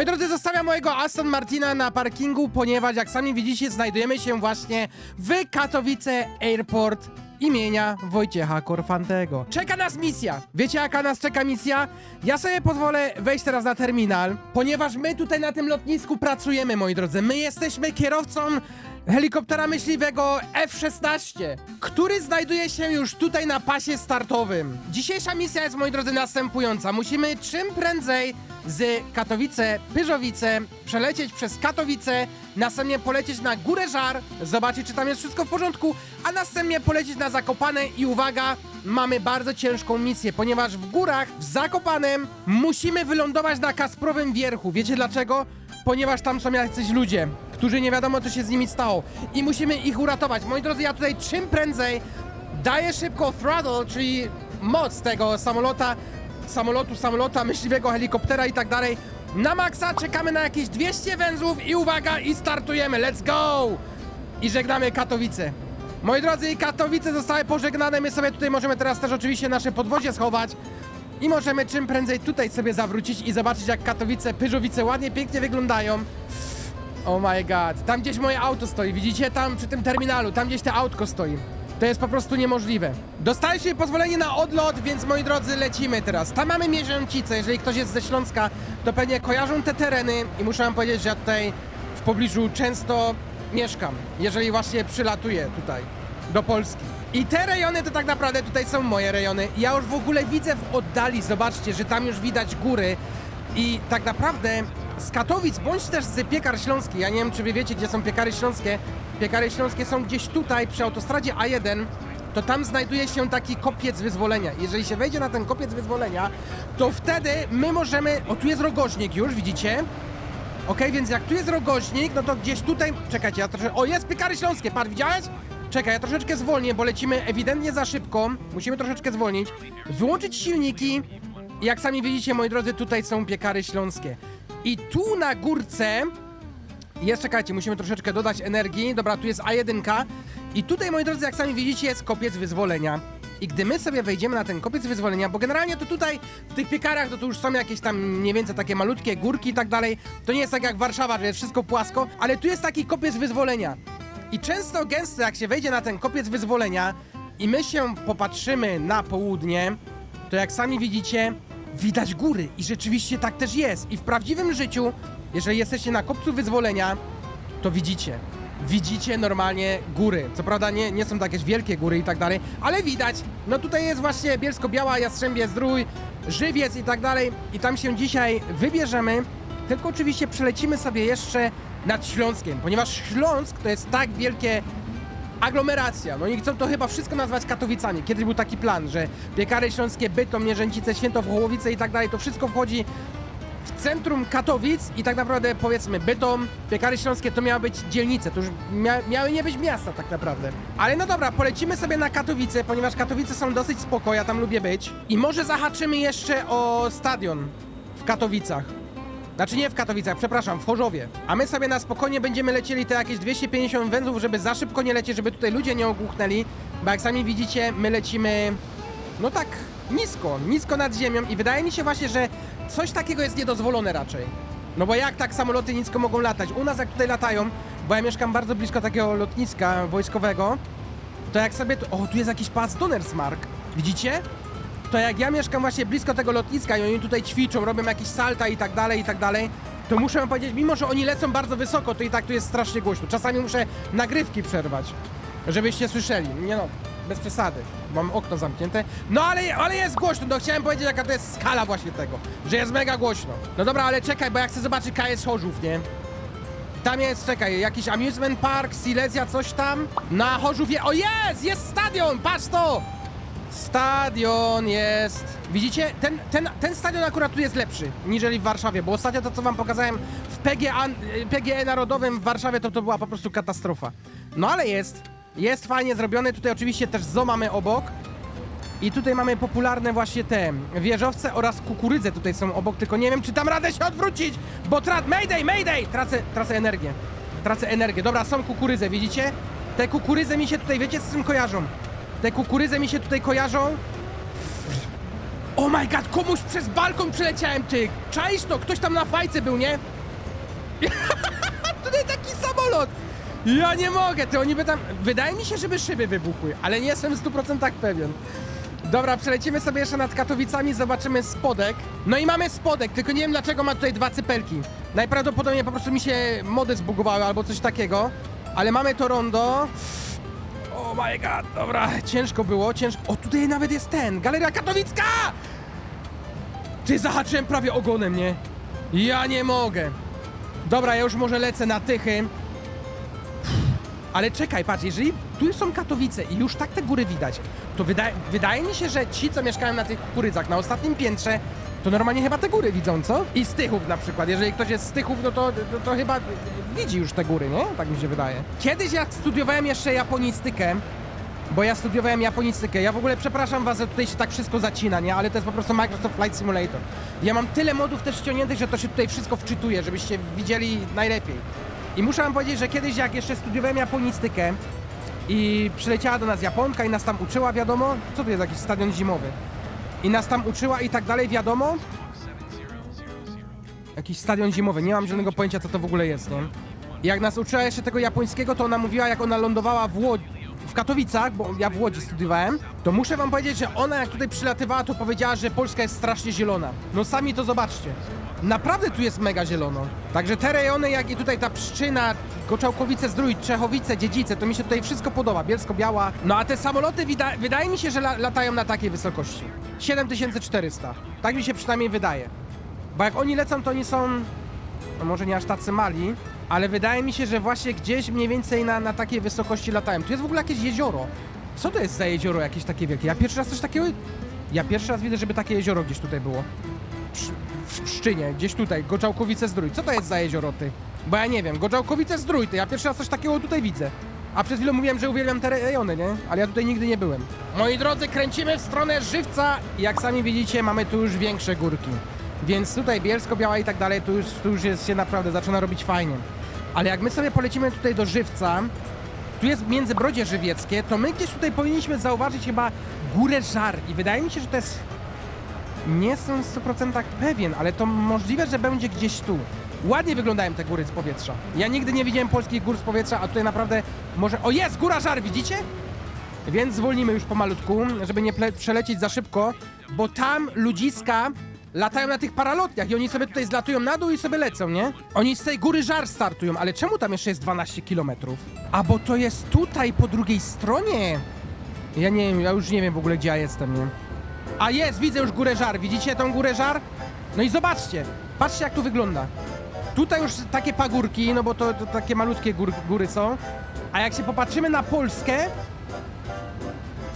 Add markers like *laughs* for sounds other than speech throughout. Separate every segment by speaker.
Speaker 1: Moi drodzy, zostawiam mojego Aston Martina na parkingu, ponieważ jak sami widzicie, znajdujemy się właśnie w Katowice Airport imienia Wojciecha Korfantego. Czeka nas misja. Wiecie jaka nas czeka misja? Ja sobie pozwolę wejść teraz na terminal, ponieważ my tutaj na tym lotnisku pracujemy, moi drodzy. My jesteśmy kierowcą helikoptera myśliwego F-16, który znajduje się już tutaj na pasie startowym. Dzisiejsza misja jest, moi drodzy, następująca. Musimy czym prędzej z Katowice, Pyżowice, przelecieć przez Katowice, następnie polecieć na Górę Żar, zobaczyć, czy tam jest wszystko w porządku, a następnie polecieć na Zakopane i uwaga, mamy bardzo ciężką misję, ponieważ w górach, w Zakopanem, musimy wylądować na Kasprowym Wierchu. Wiecie dlaczego? Ponieważ tam są jacyś ludzie, którzy nie wiadomo, co się z nimi stało i musimy ich uratować. Moi drodzy, ja tutaj czym prędzej daję szybko throttle, czyli moc tego samolota, samolotu, samolota, myśliwego, helikoptera i tak dalej. Na maksa czekamy na jakieś 200 węzłów i uwaga, i startujemy, let's go! I żegnamy Katowice. Moi drodzy, Katowice zostały pożegnane, my sobie tutaj możemy teraz też oczywiście nasze podwozie schować i możemy czym prędzej tutaj sobie zawrócić i zobaczyć jak Katowice, Pyżowice ładnie, pięknie wyglądają. Oh my god, tam gdzieś moje auto stoi, widzicie? Tam przy tym terminalu, tam gdzieś to autko stoi. To jest po prostu niemożliwe. Dostaliśmy pozwolenie na odlot, więc moi drodzy, lecimy teraz. Tam mamy Mierzęcicę, jeżeli ktoś jest ze Śląska, to pewnie kojarzą te tereny i muszę wam powiedzieć, że ja tutaj w pobliżu często mieszkam, jeżeli właśnie przylatuję tutaj do Polski. I te rejony to tak naprawdę tutaj są moje rejony. Ja już w ogóle widzę w oddali, zobaczcie, że tam już widać góry. I tak naprawdę z Katowic, bądź też z Piekar Śląski, ja nie wiem czy wy wiecie gdzie są Piekary Śląskie, Piekary Śląskie są gdzieś tutaj przy autostradzie A1, to tam znajduje się taki kopiec wyzwolenia. Jeżeli się wejdzie na ten kopiec wyzwolenia, to wtedy my możemy, o tu jest rogoźnik już, widzicie? Okej, więc jak tu jest rogoźnik, no to gdzieś tutaj, czekajcie, ja troszeczkę, o jest Piekary Śląskie, patrz, widziałeś? Czekaj, ja troszeczkę zwolnię, bo lecimy ewidentnie za szybko, musimy troszeczkę zwolnić, wyłączyć silniki, i jak sami widzicie, moi drodzy, tutaj są piekary śląskie. I tu na górce jest, czekajcie, musimy troszeczkę dodać energii. Dobra, tu jest A1. I tutaj, moi drodzy, jak sami widzicie, jest kopiec wyzwolenia. I gdy my sobie wejdziemy na ten kopiec wyzwolenia, bo generalnie to tutaj w tych piekarach to, tu już są jakieś tam mniej więcej takie malutkie górki i tak dalej. To nie jest tak jak Warszawa, że jest wszystko płasko, ale tu jest taki kopiec wyzwolenia. I często gęsto, jak się wejdzie na ten kopiec wyzwolenia i my się popatrzymy na południe, to jak sami widzicie, widać góry i rzeczywiście tak też jest. I w prawdziwym życiu, jeżeli jesteście na kopcu wyzwolenia, to widzicie. Widzicie normalnie góry. Co prawda nie, nie są to jakieś wielkie góry i tak dalej, ale widać. No tutaj jest właśnie Bielsko-Biała, Jastrzębie Zdrój, Żywiec i tak dalej. I tam się dzisiaj wybierzemy. Tylko oczywiście przelecimy sobie jeszcze nad Śląskiem, ponieważ Śląsk to jest tak wielkie aglomeracja. No i chcą to chyba wszystko nazwać Katowicami. Kiedyś był taki plan, że Piekary Śląskie, Bytom, Mierzęcice, Świętowołowice i tak dalej, to wszystko wchodzi w centrum Katowic i tak naprawdę powiedzmy Bytom, Piekary Śląskie to miały być dzielnice, to już mia miały nie być miasta tak naprawdę. Ale no dobra, polecimy sobie na Katowice, ponieważ Katowice są dosyć spoko, ja tam lubię być. I może zahaczymy jeszcze o stadion w Katowicach. Znaczy nie w Katowicach, przepraszam, w Chorzowie. A my sobie na spokojnie będziemy lecieli te jakieś 250 węzłów, żeby za szybko nie lecieć, żeby tutaj ludzie nie ogłuchnęli. Bo jak sami widzicie, my lecimy no tak nisko, nisko nad ziemią i wydaje mi się właśnie, że coś takiego jest niedozwolone raczej. No bo jak tak samoloty nisko mogą latać? U nas jak tutaj latają, bo ja mieszkam bardzo blisko takiego lotniska wojskowego, to jak sobie... Tu, o, tu jest jakiś pas Donnersmark. Widzicie? To jak ja mieszkam właśnie blisko tego lotniska i oni tutaj ćwiczą, robią jakieś salta i tak dalej, i tak dalej, to muszę wam powiedzieć, mimo że oni lecą bardzo wysoko, to i tak tu jest strasznie głośno. Czasami muszę nagrywki przerwać, żebyście słyszeli. Nie no, bez przesady. Mam okno zamknięte. No ale, ale jest głośno, no chciałem powiedzieć jaka to jest skala właśnie tego, że jest mega głośno. No dobra, ale czekaj, bo ja chcę zobaczyć KS Chorzów, nie? Tam jest, czekaj, jakiś amusement park, Silesia, coś tam. Na Chorzowie, o jest, jest stadion, patrz to! Stadion jest. Widzicie? Ten, ten, ten stadion akurat tu jest lepszy niżeli w Warszawie, bo ostatnio to, co wam pokazałem w PGA, y, PGE Narodowym w Warszawie, to to była po prostu katastrofa. No ale jest. Jest fajnie zrobione. Tutaj oczywiście też zo mamy obok. I tutaj mamy popularne właśnie te wieżowce oraz kukurydze tutaj są obok, tylko nie wiem, czy dam radę się odwrócić, bo tra... Mayday, mayday! Tracę, tracę energię. Tracę energię. Dobra, są kukurydze, widzicie? Te kukurydze mi się tutaj, wiecie, z czym kojarzą? Te kukurydze mi się tutaj kojarzą. Oh my god, komuś przez balkon przeleciałem, ty! Czaisz to? Ktoś tam na fajce był, nie? *laughs* Tutaj taki samolot! Ja nie mogę, ty oni by tam... Wydaje mi się, żeby szyby wybuchły, ale nie jestem w 100% pewien. Dobra, przelecimy sobie jeszcze nad Katowicami, zobaczymy spodek. No i mamy spodek, tylko nie wiem dlaczego ma tutaj dwa cypelki. Najprawdopodobniej po prostu mi się mody zbugowały albo coś takiego. Ale mamy to rondo. Oh my god, dobra, ciężko było, ciężko. O, tutaj nawet jest ten, Galeria Katowicka! Ty zahaczyłem prawie ogonem, nie? Ja nie mogę. Dobra, ja już może lecę na tychy. Ale czekaj, patrz, jeżeli tu są Katowice i już tak te góry widać, to wydaje, wydaje mi się, że ci, co mieszkają na tych kurydzach, na ostatnim piętrze, to normalnie chyba te góry widzą, co? I z Tychów na przykład. Jeżeli ktoś jest z Tychów, no to, no to chyba widzi już te góry, nie? Tak mi się wydaje. Kiedyś jak studiowałem jeszcze japonistykę, bo ja studiowałem japonistykę. Ja w ogóle przepraszam was, że tutaj się tak wszystko zacina, nie? Ale to jest po prostu Microsoft Flight Simulator. Ja mam tyle modów też ściągniętych, że to się tutaj wszystko wczytuje, żebyście widzieli najlepiej. I muszę wam powiedzieć, że kiedyś jak jeszcze studiowałem japonistykę i przyleciała do nas Japonka i nas tam uczyła, wiadomo, co to jest jakiś stadion zimowy. I nas tam uczyła i tak dalej, wiadomo. Jakiś stadion zimowy, nie mam żadnego pojęcia co to w ogóle jest, nie? I jak nas uczyła jeszcze tego japońskiego, to ona mówiła, jak ona lądowała w Łodzi, w Katowicach, bo ja w Łodzi studiowałem, to muszę wam powiedzieć, że ona jak tutaj przylatywała, to powiedziała, że Polska jest strasznie zielona. No sami to zobaczcie. Naprawdę tu jest mega zielono. Także te rejony, jak i tutaj ta Pszczyna, Goczałkowice, Zdrój, Czechowice, Dziedzice, to mi się tutaj wszystko podoba. Bielsko-Biała. No a te samoloty wydaje mi się, że la- latają na takiej wysokości. 7400. Tak mi się przynajmniej wydaje. Bo jak oni lecą, to oni są no może nie aż tacy mali, ale wydaje mi się, że właśnie gdzieś mniej więcej na, na takiej wysokości latają. Tu jest w ogóle jakieś jezioro. Co to jest za jezioro jakieś takie wielkie? Ja pierwszy raz coś takiego... Ja pierwszy raz widzę, żeby takie jezioro gdzieś tutaj było. W Pszczynie, gdzieś tutaj, Goczałkowice Zdrój. Co to jest za jezioro, ty? Bo ja nie wiem, Goczałkowice Zdrój, ty. Ja pierwszy raz coś takiego tutaj widzę. A przez chwilę mówiłem, że uwielbiam te rejony, nie? Ale ja tutaj nigdy nie byłem. Moi drodzy, kręcimy w stronę Żywca i jak sami widzicie, mamy tu już większe górki. Więc tutaj Bielsko-Biała i tak dalej, tu już, tu już jest się naprawdę zaczyna robić fajnie. Ale jak my sobie polecimy tutaj do Żywca, tu jest Międzybrodzie Żywieckie, to my gdzieś tutaj powinniśmy zauważyć chyba Górę Żar i wydaje mi się, że to jest... Nie jestem w 100% pewien, ale to możliwe, że będzie gdzieś tu. Ładnie wyglądają te góry z powietrza. Ja nigdy nie widziałem polskich gór z powietrza, a tutaj naprawdę może... O jest, Góra Żar, widzicie? Więc zwolnimy już pomalutku, żeby nie przelecieć za szybko, bo tam ludziska latają na tych paralotniach i oni sobie tutaj zlatują na dół i sobie lecą, nie? Oni z tej góry żar startują, ale czemu tam jeszcze jest 12 km? A bo to jest tutaj po drugiej stronie. Ja nie wiem, ja już nie wiem w ogóle gdzie ja jestem, nie? A jest, widzę już górę żar, widzicie tą górę żar? No i zobaczcie, patrzcie jak tu wygląda. Tutaj już takie pagórki, no bo to, to takie malutkie gór, góry są. A jak się popatrzymy na Polskę,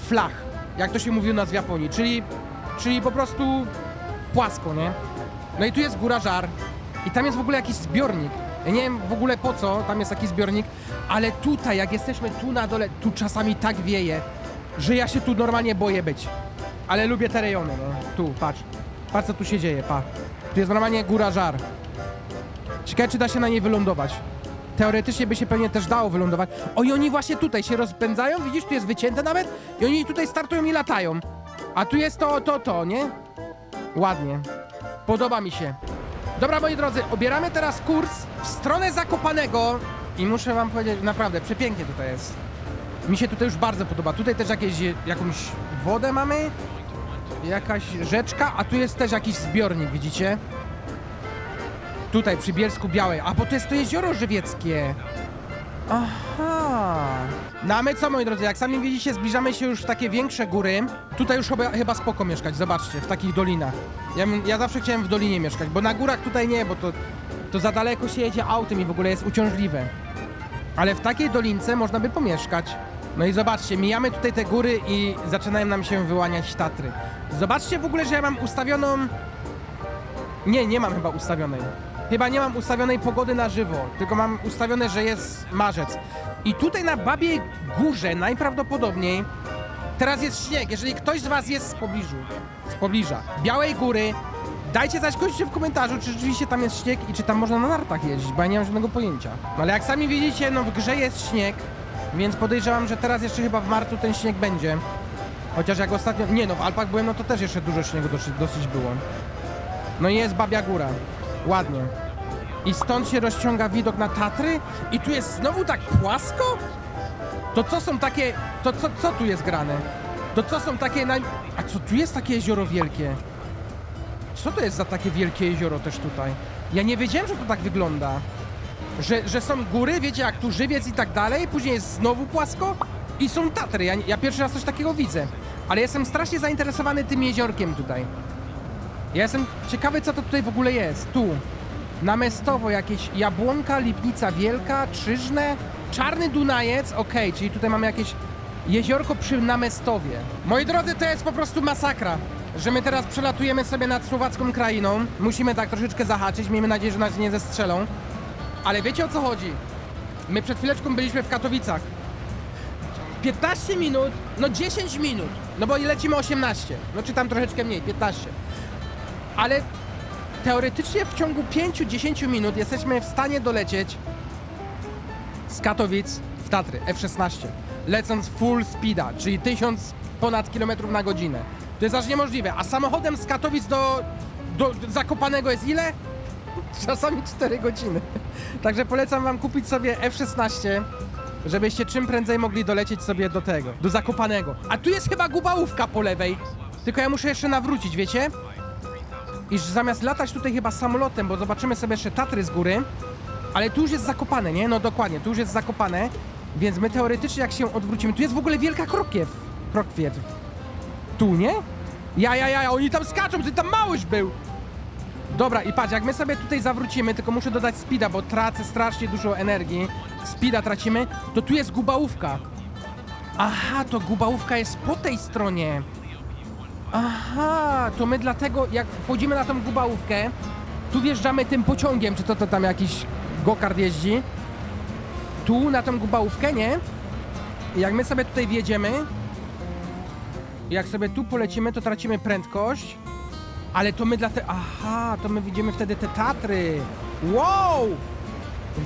Speaker 1: flach, jak to się mówi u nas w Japonii, czyli, czyli po prostu płasko, nie? No i tu jest góra żar i tam jest w ogóle jakiś zbiornik. Ja nie wiem w ogóle po co tam jest taki zbiornik, ale tutaj, jak jesteśmy tu na dole, tu czasami tak wieje, że ja się tu normalnie boję być. Ale lubię te rejony, no. Tu, patrz. Patrz co tu się dzieje, pa. Tu jest normalnie góra żar. Ciekawe, czy da się na niej wylądować. Teoretycznie by się pewnie też dało wylądować. O i oni właśnie tutaj się rozpędzają, widzisz, tu jest wycięte nawet i oni tutaj startują i latają. A tu jest to, to, to, nie? Ładnie. Podoba mi się. Dobra, moi drodzy, obieramy teraz kurs w stronę Zakopanego i muszę wam powiedzieć, naprawdę, przepięknie tutaj jest. Mi się tutaj już bardzo podoba. Tutaj też jakieś, jakąś wodę mamy, jakaś rzeczka, a tu jest też jakiś zbiornik, widzicie? Tutaj przy Bielsku Białej. A bo to jest to jezioro żywieckie. Aha. No a my co, moi drodzy, jak sami widzicie, zbliżamy się już w takie większe góry. Tutaj już chyba, chyba spoko mieszkać, zobaczcie, w takich dolinach. Ja, ja zawsze chciałem w dolinie mieszkać, bo na górach tutaj nie, bo to, to za daleko się jedzie autem i w ogóle jest uciążliwe. Ale w takiej dolince można by pomieszkać. No i zobaczcie, mijamy tutaj te góry i zaczynają nam się wyłaniać Tatry. Zobaczcie w ogóle, że ja mam ustawioną... Nie, nie mam chyba ustawionej. Chyba nie mam ustawionej pogody na żywo, tylko mam ustawione, że jest marzec. I tutaj na Babiej Górze najprawdopodobniej teraz jest śnieg. Jeżeli ktoś z was jest z pobliżu, z pobliża Białej Góry, dajcie znać koniecznie w komentarzu, czy rzeczywiście tam jest śnieg i czy tam można na nartach jeździć, bo ja nie mam żadnego pojęcia. No ale jak sami widzicie, no w grze jest śnieg, więc podejrzewam, że teraz jeszcze chyba w marcu ten śnieg będzie. Chociaż jak ostatnio... Nie no, w Alpach byłem, no to też jeszcze dużo śniegu dosyć, dosyć było. No i jest Babia Góra. Ładnie. I stąd się rozciąga widok na Tatry i tu jest znowu tak płasko? To co są takie... To co, co tu jest grane? To co są takie naj... A co tu jest takie jezioro wielkie? Co to jest za takie wielkie jezioro też tutaj? Ja nie wiedziałem, że to tak wygląda. Że, że są góry, wiecie, jak tu żywiec i tak dalej, później jest znowu płasko i są Tatry. Ja, ja pierwszy raz coś takiego widzę. Ale jestem strasznie zainteresowany tym jeziorkiem tutaj. Ja jestem ciekawy, co to tutaj w ogóle jest. Tu. Namestowo jakieś Jabłonka, Lipnica Wielka, Czyżne, Czarny Dunajec, okej, czyli tutaj mamy jakieś jeziorko przy Namestowie. Moi drodzy, to jest po prostu masakra, że my teraz przelatujemy sobie nad słowacką krainą. Musimy tak troszeczkę zahaczyć, miejmy nadzieję, że nas nie zestrzelą. Ale wiecie o co chodzi? My przed chwileczką byliśmy w Katowicach. 15 minut, no 10 minut, no bo lecimy 18, no czy tam troszeczkę mniej, 15. Ale teoretycznie w ciągu 5-10 minut jesteśmy w stanie dolecieć z Katowic w Tatry F-16, lecąc full speeda, czyli 1000 ponad kilometrów na godzinę. To jest aż niemożliwe, a samochodem z Katowic do, do, do Zakopanego jest ile? Czasami 4 godziny. Także polecam wam kupić sobie F-16, żebyście czym prędzej mogli dolecieć sobie do tego, do Zakopanego. A tu jest chyba gubałówka po lewej, tylko ja muszę jeszcze nawrócić, wiecie? Iż zamiast latać tutaj chyba samolotem, bo zobaczymy sobie jeszcze Tatry z góry, ale tu już jest zakopane, nie? No dokładnie, tu już jest zakopane, więc my teoretycznie jak się odwrócimy, tu jest w ogóle wielka krokiew, krokwiet. Tu, nie? Ja, ja, ja, oni tam skaczą, ty tam małyś był! Dobra, i patrz, jak my sobie tutaj zawrócimy, tylko muszę dodać speeda, bo tracę strasznie dużo energii, speeda tracimy, to tu jest gubałówka. Aha, to gubałówka jest po tej stronie. Aha, to my dlatego, jak wchodzimy na tą gubałówkę, tu wjeżdżamy tym pociągiem, czy to, to tam jakiś gokard jeździ. Tu na tą gubałówkę, nie? I jak my sobie tutaj wjedziemy, jak sobie tu polecimy, to tracimy prędkość. Ale to my dlatego... Aha, to my widzimy wtedy te Tatry. Wow!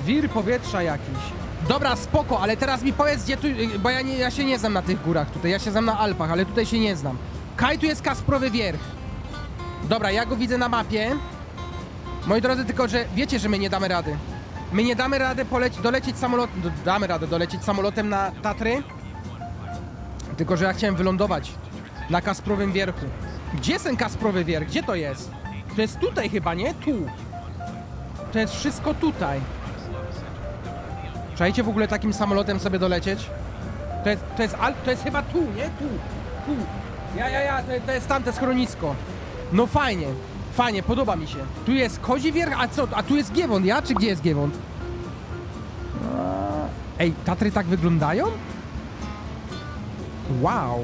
Speaker 1: Wir powietrza jakiś. Dobra, spoko, ale teraz mi powiedz, gdzie tu... Bo ja, nie, ja się nie znam na tych górach tutaj. Ja się znam na Alpach, ale tutaj się nie znam. Kaj tu jest Kasprowy Wierch. Dobra, ja go widzę na mapie. Moi drodzy, tylko że wiecie, że my nie damy rady. My nie damy rady dolecieć samolotem... Damy radę dolecieć samolotem na Tatry. Tylko, że ja chciałem wylądować na Kasprowym Wierchu. Gdzie ten Kasprowy Wierch? Gdzie to jest? To jest tutaj chyba, nie? Tu. To jest wszystko tutaj. Czajcie w ogóle takim samolotem sobie dolecieć? To jest, to jest, to jest chyba tu, nie? Tu. Tu. Ja, ja, ja, to, to jest tamte schronisko. No fajnie. Fajnie, podoba mi się. Tu jest Kozi Wierch, a co? A tu jest Giewont, ja? Czy gdzie jest Giewont? Ej, Tatry tak wyglądają? Wow.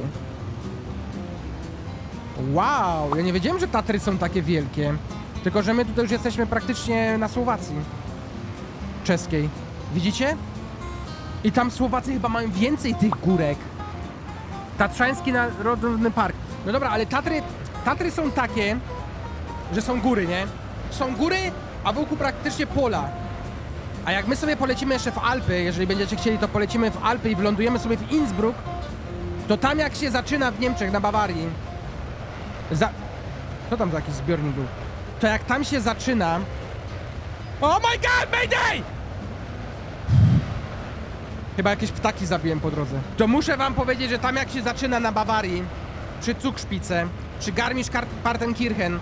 Speaker 1: Wow, ja nie wiedziałem, że Tatry są takie wielkie. Tylko, że my tutaj już jesteśmy praktycznie na Słowacji. Czeskiej. Widzicie? I tam Słowacy chyba mają więcej tych górek. Tatrzański Narodowy Park. No dobra, ale Tatry, Tatry są takie, że są góry, nie? Są góry, a wokół praktycznie pola. A jak my sobie polecimy jeszcze w Alpy, jeżeli będziecie chcieli, to polecimy w Alpy i wylądujemy sobie w Innsbruck, to tam jak się zaczyna w Niemczech, na Bawarii, za... Co tam za jakiś zbiornik był? To jak tam się zaczyna... Oh my god, Mayday! Chyba jakieś ptaki zabiłem po drodze. To muszę wam powiedzieć, że tam jak się zaczyna na Bawarii, przy Cukszpice, przy Garmisch-Partenkirchen,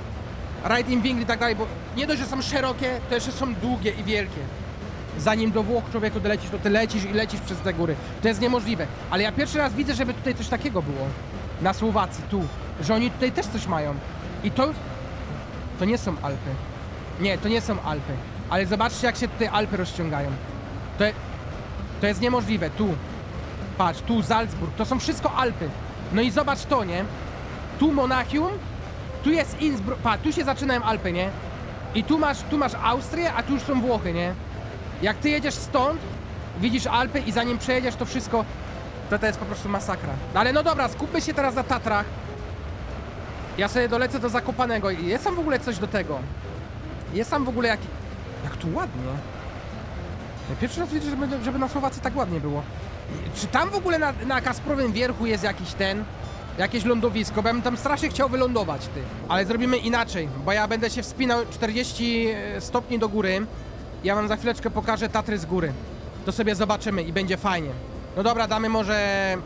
Speaker 1: im Winkl i tak dalej, bo nie dość, że są szerokie, to jeszcze są długie i wielkie. Zanim do Włoch człowieku dolecisz, to ty lecisz i lecisz przez te góry. To jest niemożliwe. Ale ja pierwszy raz widzę, żeby tutaj coś takiego było. Na Słowacji, tu. Że oni tutaj też coś mają. I to... To nie są Alpy. Nie, to nie są Alpy. Ale zobaczcie, jak się tutaj Alpy rozciągają. To, to jest niemożliwe. Tu. Patrz, tu Salzburg. To są wszystko Alpy. No i zobacz to, nie? Tu Monachium, tu jest Innsbruck. Patrz, tu się zaczynają Alpy, nie? I tu masz, tu masz Austrię, a tu już są Włochy, nie? Jak ty jedziesz stąd, widzisz Alpy i zanim przejedziesz to wszystko, to to jest po prostu masakra. Ale no dobra, skupmy się teraz na Tatrach. Ja sobie dolecę do Zakopanego jest tam w ogóle coś do tego. Jest tam w ogóle jaki... Jak tu ładnie. Ja pierwszy raz widzę, żeby, żeby na Słowacji tak ładnie było. Czy tam w ogóle na, na Kasprowym Wierchu jest jakiś ten... jakieś lądowisko, bo ja bym tam strasznie chciał wylądować, ty. Ale zrobimy inaczej, bo ja będę się wspinał 40 stopni do góry. Ja wam za chwileczkę pokażę Tatry z góry. To sobie zobaczymy i będzie fajnie. No dobra, damy może...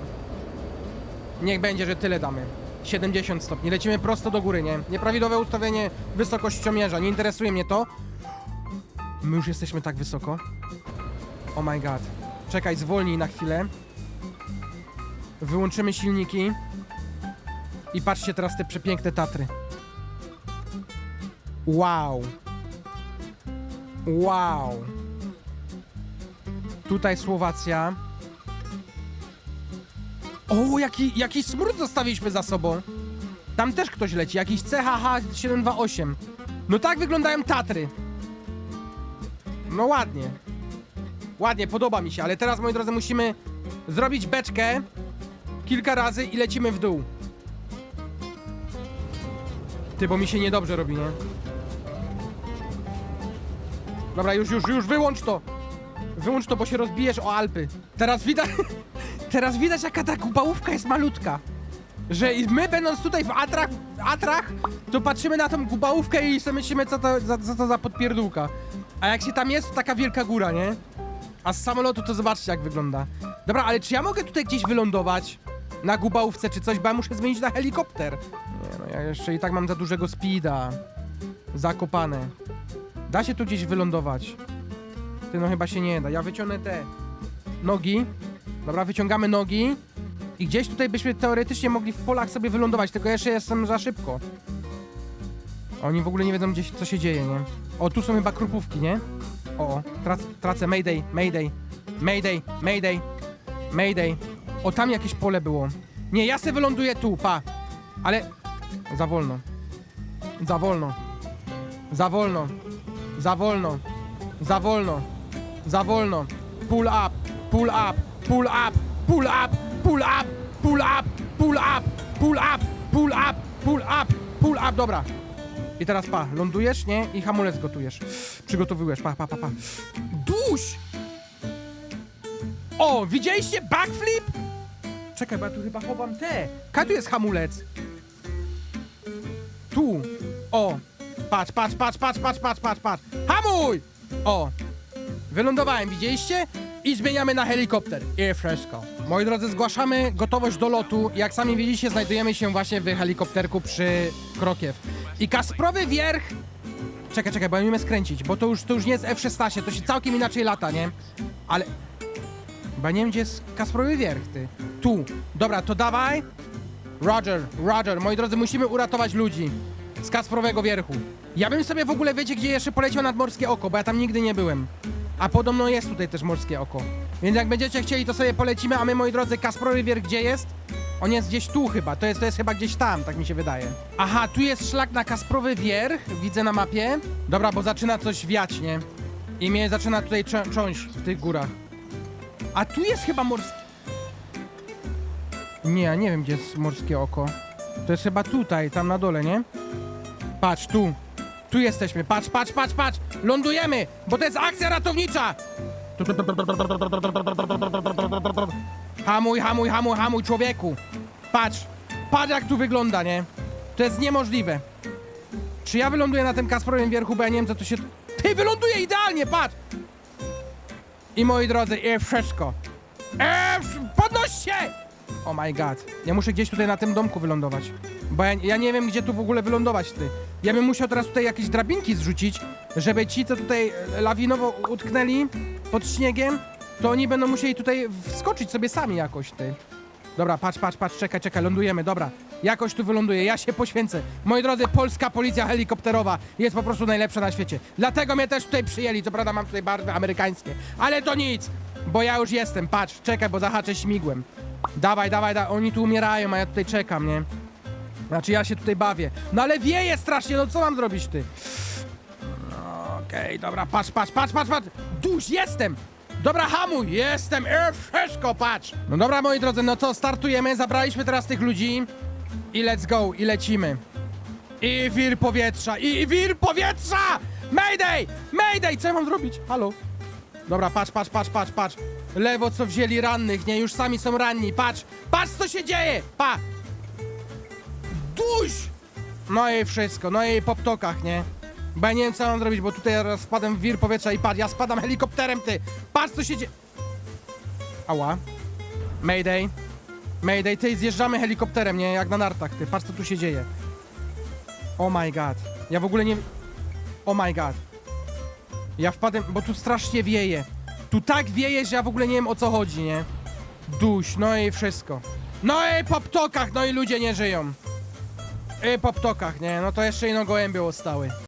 Speaker 1: Niech będzie, że tyle damy. 70 stopni. Lecimy prosto do góry, nie? Nieprawidłowe ustawienie wysokościomierza. Nie interesuje mnie to. My już jesteśmy tak wysoko. Oh my god. Czekaj, zwolnij na chwilę. Wyłączymy silniki. I patrzcie teraz te przepiękne Tatry. Wow. Wow. Tutaj Słowacja. O, jaki, jaki smród zostawiliśmy za sobą. Tam też ktoś leci, jakiś CHH 728. No tak wyglądają Tatry. No ładnie. Ładnie, podoba mi się, ale teraz, moi drodzy, musimy zrobić beczkę kilka razy i lecimy w dół. Ty, bo mi się niedobrze robi, nie? Dobra, już, już, już, wyłącz to! Wyłącz to, bo się rozbijesz o Alpy. Teraz widać... *laughs* Teraz widać, jaka ta kubałówka jest malutka. Że i my będąc tutaj w Atrach, Atrach, to patrzymy na tą gubałówkę i sobie myślimy, co to, za, co to za podpierdółka. A jak się tam jest, to taka wielka góra, nie? A z samolotu to zobaczcie, jak wygląda. Dobra, ale czy ja mogę tutaj gdzieś wylądować? Na gubałówce czy coś, bo ja muszę zmienić na helikopter. Nie no, ja jeszcze i tak mam za dużego speeda. Zakopane. Da się tu gdzieś wylądować. Ty no chyba się nie da. Ja wyciągnę te nogi. Dobra, wyciągamy nogi. I gdzieś tutaj byśmy teoretycznie mogli w polach sobie wylądować, tylko jeszcze jestem za szybko. Oni w ogóle nie wiedzą, gdzie, co się dzieje, nie? O, tu są chyba krupówki, nie? O, o, trac, tracę, mayday, mayday, mayday, mayday, mayday. O, tam jakieś pole było. Nie, ja se wyląduję tu, pa. Ale... Za wolno. Za wolno. Za wolno. Za wolno. Za wolno. Za wolno. Pull up, pull up, pull up, pull up, pull up, pull up, pull up, pull up, pull up, pull up, pull up, dobra. I teraz pa, lądujesz, nie? I hamulec gotujesz. Przygotowujesz, pa, pa, pa, pa. Duś! O, widzieliście backflip? Czekaj, bo ja tu chyba chowam te. Kaj tu jest hamulec? Tu. O. Patrz, patrz, patrz, patrz, patrz, patrz, patrz, patrz. Hamuj! O. Wylądowałem, widzieliście? I zmieniamy na helikopter. I wszystko. Moi drodzy, zgłaszamy gotowość do lotu. Jak sami widzicie, znajdujemy się właśnie w helikopterku przy Krokiew. I Kasprowy Wierch... Czekaj, czekaj, bo ja nie skręcić, bo to już, to już nie jest F-16, to się całkiem inaczej lata, nie? Ale... Chyba nie wiem, gdzie jest Kasprowy Wierch, ty. Tu. Dobra, to dawaj. Roger, Roger, moi drodzy, musimy uratować ludzi z Kasprowego Wierchu. Ja bym sobie w ogóle, wiecie, gdzie jeszcze poleciał nad Morskie Oko, bo ja tam nigdy nie byłem. A podobno jest tutaj też Morskie Oko. Więc jak będziecie chcieli, to sobie polecimy, a my, moi drodzy, Kasprowy Wierch gdzie jest? On jest gdzieś tu chyba, to jest, to jest chyba gdzieś tam, tak mi się wydaje. Aha, tu jest szlak na Kasprowy Wierch, widzę na mapie. Dobra, bo zaczyna coś wiać, nie? I mnie zaczyna tutaj cząść w tych górach. A tu jest chyba Morskie... Nie, nie wiem, gdzie jest Morskie Oko. To jest chyba tutaj, tam na dole, nie? Patrz, tu. Tu jesteśmy. Patrz, patrz, patrz, patrz. Lądujemy, bo to jest akcja ratownicza. Hamuj, hamuj, hamuj, hamuj, człowieku. Patrz. Patrz, jak tu wygląda, nie? To jest niemożliwe. Czy ja wyląduję na tym Kasprowym wierchu, bo ja nie wiem, co tu się... Ty, wyląduję idealnie, patrz! I moi drodzy, i wszystko. Eee, podnoś się! Oh my god. Ja muszę gdzieś tutaj na tym domku wylądować. Bo ja, ja nie wiem, gdzie tu w ogóle wylądować, ty. Ja bym musiał teraz tutaj jakieś drabinki zrzucić, żeby ci, co tutaj e, lawinowo utknęli pod śniegiem, to oni będą musieli tutaj wskoczyć sobie sami jakoś, ty. Dobra, patrz, patrz, patrz, czekaj, czekaj, lądujemy, dobra. Jakoś tu wyląduję, ja się poświęcę. Moi drodzy, polska policja helikopterowa jest po prostu najlepsza na świecie. Dlatego mnie też tutaj przyjęli, co prawda mam tutaj barwy amerykańskie. Ale to nic, bo ja już jestem, patrz, czekaj, bo zahaczę śmigłem. Dawaj, dawaj, dawaj, oni tu umierają, a ja tutaj czekam, nie? Znaczy ja się tutaj bawię. No ale wieje strasznie, no co mam zrobić, ty? No, Okej, dobra, patrz, patrz, patrz, patrz, patrz! Duś, jestem! Dobra, hamuj, jestem, e, wszystko, patrz! No dobra, moi drodzy, no co, startujemy, zabraliśmy teraz tych ludzi i let's go, i lecimy. I wir powietrza, i wir powietrza! Mayday! Mayday! Co ja mam zrobić? Halo? Dobra, patrz, patrz, patrz, patrz, patrz. Lewo co wzięli rannych, nie? Już sami są ranni, patrz! Patrz, co się dzieje! Pa! duś! No i wszystko, no i po ptokach, nie? Bo ja nie wiem, co mam zrobić, bo tutaj raz spadłem w wir powietrza i padł. Ja spadam helikopterem, ty! Patrz, co się dzieje! Ała. Mayday. Mayday, ty, zjeżdżamy helikopterem, nie? Jak na nartach, ty. Patrz, co tu się dzieje. Oh my god. Ja w ogóle nie... Oh my god. Ja wpadłem, bo tu strasznie wieje. Tu tak wieje, że ja w ogóle nie wiem, o co chodzi, nie? Duś, no i wszystko. No i po ptokach, no i ludzie nie żyją. I po ptokach, nie? No to jeszcze ino gołębie ostały.